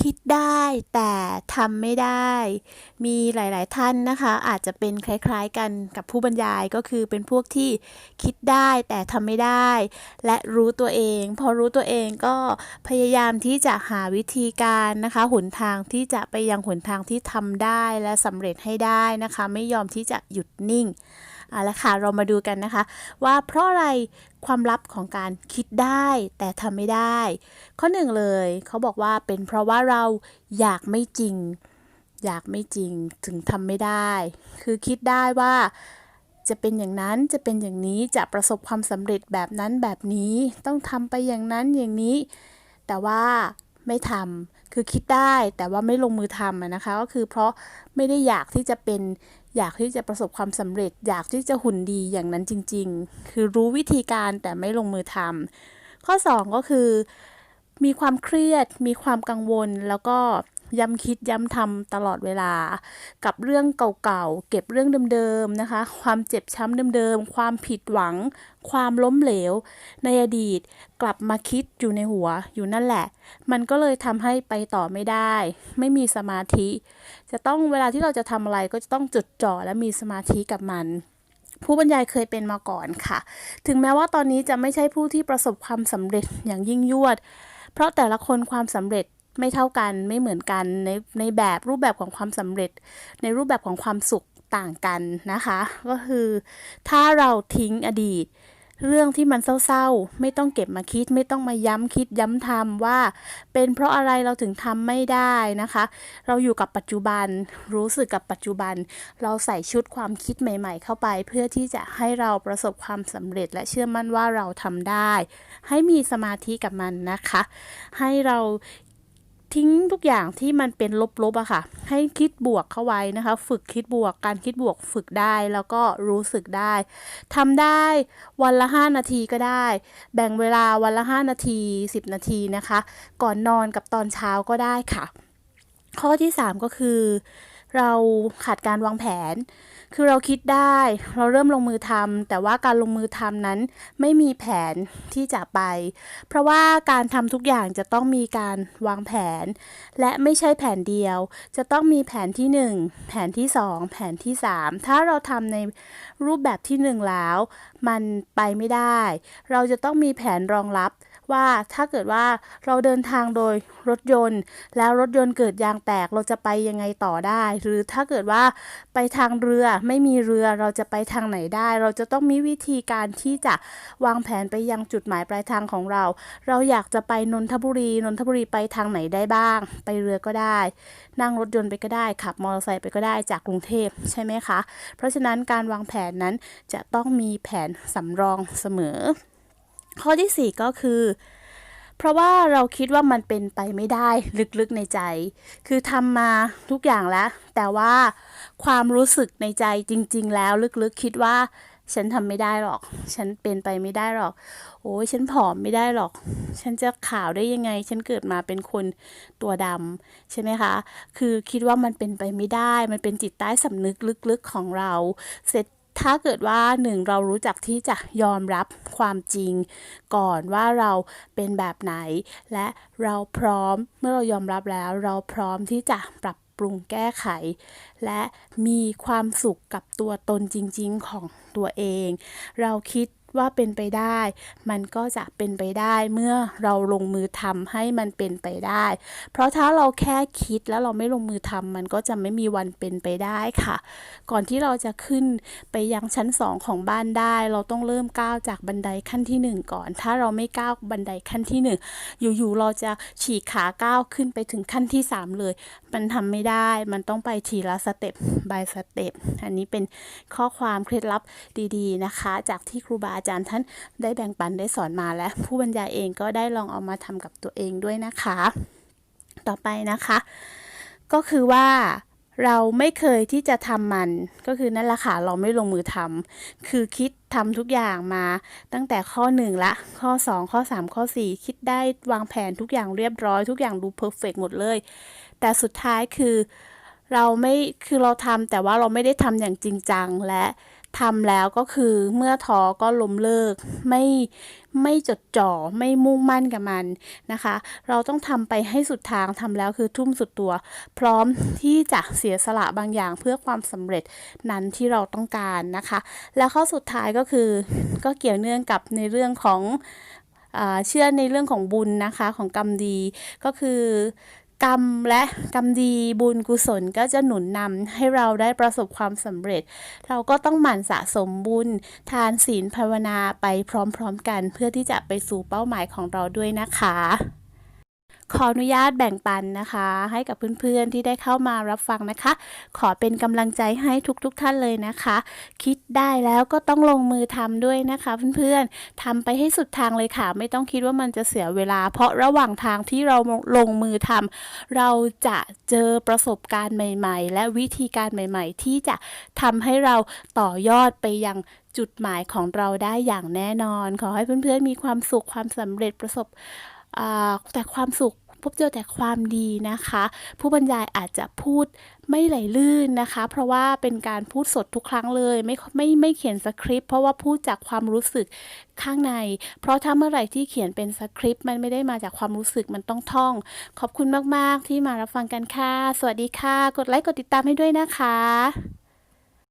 คิดได้แต่ทำไม่ได้ มีหลาย ๆ ท่านนะคะ อาจจะเป็นคล้ายๆกันกับผู้บรรยายก็คือเป็นพวกที่คิดได้แต่ทำไม่ได้ และรู้ตัวเอง พอรู้ตัวเองก็พยายามที่จะหาวิธีการนะคะหนทางที่จะไปยังหนทางที่ทำได้และสำเร็จให้ได้นะคะ ไม่ยอมที่จะหยุดนิ่ง เอาละค่ะเรามาดูกันนะคะ ว่าเพราะอะไรความลับของการคิดได้แต่ทำไม่ได้ ข้อหนึ่งเลยเขาบอกว่าเป็นเพราะว่าเราอยากไม่จริง อยากไม่จริงถึงทำไม่ได้ คือคิดได้ว่าจะเป็นอย่างนั้นจะเป็นอย่างนี้จะประสบความสำเร็จแบบนั้นแบบนี้ต้องทำไปอย่างนั้นอย่างนี้ แต่ว่าไม่ทำคือคิดได้แต่ว่าไม่ลงมือทำนะคะ ก็คือเพราะไม่ได้อยากที่จะเป็น อยากที่จะประสบความสำเร็จ อยากที่จะหุ่นดีอย่างนั้นจริง ๆ คือรู้วิธีการแต่ไม่ลงมือทำข้อ 2 ก็คือ มีความเครียด มีความกังวลแล้วก็ ย้ำคิดย้ำทำตลอดเวลา กับเรื่องเก่าๆ เก็บเรื่องเดิมๆนะคะ ความเจ็บช้ำเดิมๆ ความผิดหวัง ความล้มเหลว ในอดีตกลับมาคิดอยู่ในหัวอยู่นั่นแหละ มันก็เลยทำให้ไปต่อไม่ได้ ไม่มีสมาธิ จะต้องเวลาที่เราจะทำอะไรก็จะต้องจดจ่อและมีสมาธิกับมันผู้บรรยายเคยเป็นมาก่อนค่ะ ถึงแม้ว่าตอนนี้จะไม่ใช่ผู้ที่ประสบความสำเร็จอย่างยิ่งยวด เพราะแต่ละคนความสำเร็จ ไม่เท่ากันไม่เหมือนกันในในแบบรูปแบบของความสำเร็จ ในรูปแบบของความสุขต่างกันนะคะ ก็คือถ้าเราทิ้งอดีต เรื่องที่มันเศร้าๆ ไม่ต้องเก็บมาคิด ไม่ต้องมาย้ำคิดย้ำทำว่า เป็นเพราะอะไรเราถึงทำไม่ได้นะคะ เราอยู่กับปัจจุบันรู้สึกกับปัจจุบัน เราใส่ชุดความคิดใหม่ ๆ เข้าไป เพื่อที่จะให้เราประสบความสำเร็จและเชื่อมั่นว่าเราทำได้ ให้มีสมาธิกับมันนะคะ ให้เรา ทิ้งทุกอย่างที่มันเป็นลบๆอะค่ะ ให้คิดบวกเข้าไว้นะคะ ฝึกคิดบวก การคิดบวกฝึกได้แล้วก็รู้สึกได้ทำได้วันละ 5 นาทีก็ได้ แบ่งเวลาวันละ 5 นาที 10 นาทีนะคะ ก่อนนอนกับตอนเช้าก็ได้ค่ะ ข้อที่ 3 ก็คือ เราขาดการวางแผน คือเราคิดได้ เราเริ่มลงมือทำแต่ว่าการลงมือทำนั้นไม่มีแผนที่จะไป เพราะว่าการทำทุกอย่างจะต้องมีการวางแผน และไม่ใช่แผนเดียว จะต้องมีแผนที่ 1 แผนที่ 2 แผนที่ 3 ถ้าเราทำในรูปแบบที่ 1 แล้ว มันไปไม่ได้ เราจะต้องมีแผนรองรับ ว่าถ้าเกิดว่าเราเดินทางโดยรถยนต์ แล้วรถยนต์เกิดยางแตกเราจะไปยังไงต่อได้ หรือถ้าเกิดว่าไปทางเรือไม่มีเรือเราจะไปทางไหนได้ เราจะต้องมีวิธีการที่จะวางแผนไปยังจุดหมายปลายทางของเรา เราอยากจะไปนนทบุรีนนทบุรีไปทางไหนได้บ้าง ไปเรือก็ได้ นั่งรถยนต์ไปก็ได้ขับมอเตอร์ไซค์ไปก็ได้จากกรุงเทพใช่ไหมคะ เพราะฉะนั้นการวางแผนนั้นจะต้องมีแผนสำรองเสมอ ข้อที่ 4 ก็คือ เพราะว่าเราคิดว่ามันเป็นไปไม่ได้ลึกๆในใจ คือทำมาทุกอย่างแล้ว แต่ว่าความรู้สึกในใจจริง ๆ แล้วลึกๆคิดว่าฉันทำไม่ได้หรอก ฉันเป็นไปไม่ได้หรอก โอ้ยฉันผอมไม่ได้หรอก ฉันจะขาวได้ยังไง ฉันเกิดมาเป็นคนตัวดำใช่ไหมคะ คือคิดว่ามันเป็นไปไม่ได้ มันเป็นจิตใต้สำนึกลึกๆของเรา เสร็จ ถ้าเกิดว่าหนึ่งเรารู้จักที่จะยอมรับความจริง ก่อนว่าเราเป็นแบบไหน และเราพร้อมเมื่อเรายอมรับแล้ว เราพร้อมที่จะปรับปรุงแก้ไข และมีความสุขกับตัวตนจริง ๆ ของตัวเอง เราคิด ว่าเป็นไปได้ มันก็จะเป็นไปได้เมื่อเราลงมือทำให้มันเป็นไปได้ เพราะถ้าเราแค่คิดแล้วเราไม่ลงมือทำมันก็จะไม่มีวันเป็นไปได้ค่ะ ก่อนที่เราจะขึ้นไปยังชั้นสองของบ้านได้ เราต้องเริ่มก้าวจากบันไดขั้นที่หนึ่งก่อน ถ้าเราไม่ก้าวบันไดขั้นที่หนึ่งอยู่ๆเราจะฉีกขาก้าวขึ้นไปถึงขั้นที่สามเลย มันทำไม่ได้ มันต้องไปทีละสเต็ป by สเต็ป อันนี้เป็นข้อความเคล็ดลับดีๆนะคะ จากที่ครูบาอาจารย์ท่านได้แบ่งปันได้สอนมาและผู้บรรยายเองก็ได้ลองเอามาทำกับตัวเองด้วยนะคะ ต่อไปนะคะ ก็คือว่าเราไม่เคยที่จะทำมันก็คือนั่นแหละค่ะเราไม่ลงมือทำคือคิดทำทุกอย่างมาตั้งแต่ข้อ1ละข้อ 2 ข้อ 3 ข้อ 4 คิดได้วางแผนทุกอย่างเรียบร้อย ทุกอย่างดูเพอร์เฟกหมดเลย แต่สุดท้ายคือเราไม่คือเราทำแต่ว่าเราไม่ได้ทำอย่างจริงจังและ ทำแล้วก็คือเมื่อท้อก็ล้มเลิก ไม่ไม่จดจ่อไม่มุ่งมั่นกับมันนะคะ เราต้องทำไปให้สุดทางทำแล้วคือทุ่มสุดตัว พร้อมที่จะเสียสละบางอย่างเพื่อความสำเร็จนั้นที่เราต้องการนะคะ แล้วข้อสุดท้ายก็คือก็เกี่ยวเนื่องกับในเรื่องของเชื่อในเรื่องของบุญนะคะของกรรมดีก็คือ กรรมและกรรมดีบุญกุศลก็จะหนุนนำให้เราได้ประสบความสำเร็จ เราก็ต้องหมั่นสะสมบุญ ทานศีลภาวนาไปพร้อมๆกัน เพื่อที่จะไปสู่เป้าหมายของเราด้วยนะคะ ขออนุญาตแบ่งปันนะคะ ให้กับเพื่อนๆที่ได้เข้ามารับฟังนะคะ ขอเป็นกำลังใจให้ทุกๆทท่านเลยนะคะ คิดได้แล้วก็ต้องลงมือทำด้วยนะคะ เพื่อนๆทำไปให้สุดทางเลยค่ะ ไม่ต้องคิดว่ามันจะเสียเวลา เพราะระหว่างทางที่เราลงมือทำเราจะเจอประสบการณ์ใหม่ ๆ และวิธีการใหม่ ๆ ที่จะทำให้เราต่อยอดไปยังจุดหมายของเราได้อย่างแน่นอน ขอให้เพื่อนๆมีความสุขความสำเร็จประสบแต่ความสุข พบเจอแต่ความดีนะคะ ผู้บรรยายอาจจะพูดไม่ไหลลื่นนะคะ เพราะว่าเป็นการพูดสดทุกครั้งเลย ไม่ไม่ไม่เขียนสคริปต์เพราะว่าพูดจากความรู้สึกข้างใน เพราะถ้าเมื่อไหร่ที่เขียนเป็นสคริปต์มันไม่ได้มาจากความรู้สึกมันต้องท่อง ขอบคุณมาก ๆ ที่มารับฟังกันค่ะ สวัสดีค่ะ กดไลค์กดติดตามให้ด้วยนะคะ